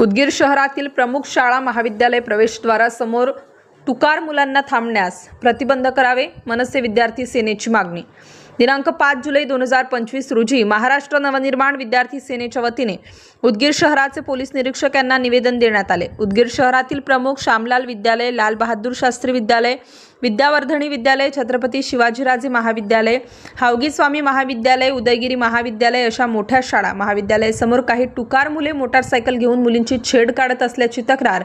उदगीर शहरातील प्रमुख शाळा महाविद्यालय प्रवेशद्वारासमोर तुकार मुलांना थांबण्यास प्रतिबंध करावे मनसे विद्यार्थी सेनेची मागणी दिनांक पाच जुलै दोन हजार पंचवीस रोजी महाराष्ट्र नवनिर्माण विद्यार्थी सेनेच्या वतीने उदगीर शहराचे पोलीस निरीक्षक यांना निवेदन देण्यात आले. उदगीर शहरातील प्रमुख श्यामलाल विद्यालय लाल बहादूर शास्त्री विद्यालय विद्यावर्धनी विद्यालय छत्रपती शिवाजीराजे महाविद्यालय हावगी स्वामी महाविद्यालय उदयगिरी महाविद्यालय अशा मोठ्या शाळा महाविद्यालयासमोर काही टुकार मुले मोटारसायकल घेऊन मुलींची छेड काढत असल्याची तक्रार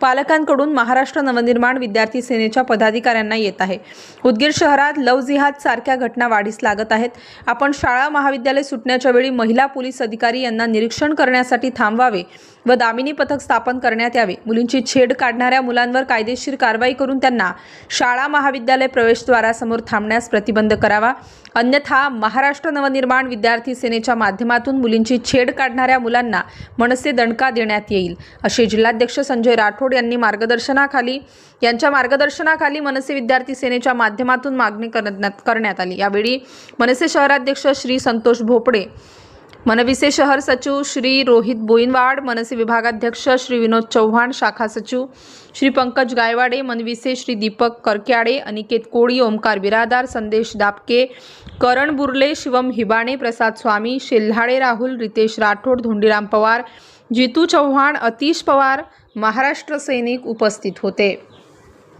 पालकांकडून महाराष्ट्र नवनिर्माण विद्यार्थी सेनेच्या पदाधिकाऱ्यांना येत आहे. उदगीर शहरात लव जिहाद सारख्या घटना वाढीस लागत आहेत. आपण शाळा महाविद्यालय सुटण्याच्या वेळी महिला पोलीस अधिकारी यांना निरीक्षण करण्यासाठी थांबवावे व दामिनी पथक स्थापन करण्यात यावे. मुलींची छेड काढणाऱ्या मुलांवर कायदेशीर कारवाई करून त्यांना शाळा महाविद्यालय प्रवेशद्वारासमोर थांबण्यास प्रतिबंध करावा. अन्यथा महाराष्ट्र नवनिर्माण विद्यार्थी सेनेच्या माध्यमातून मुलींची छेड काढणाऱ्या मुलांना मनसे दणका देण्यात येईल असे जिल्हाध्यक्ष संजय राठोड यांनी मार्गदर्शनाखाली यांच्या मार्गदर्शनाखाली मनसे विद्यार्थी सेनेच्या माध्यमातून मागणी करण्यात करण्यात आली. यावेळी मनसे शहराध्यक्ष श्री संतोष भोपडे मनविसे शहर सचिव श्री रोहित बोईनवाड मनसे विभागाध्यक्ष श्री विनोद चव्हाण शाखा सचिव श्री पंकज गायवाडे मनविसे श्री दीपक करक्याडे अनिकेत कोळी ओमकार बिरादार संदेश दापके करण बुर्ले शिवम हिबाणे प्रसाद स्वामी शेल्हाडे राहुल रितेश राठोड धोंडीराम पवार जितू चव्हाण अतिश पवार महाराष्ट्र सैनिक उपस्थित होते.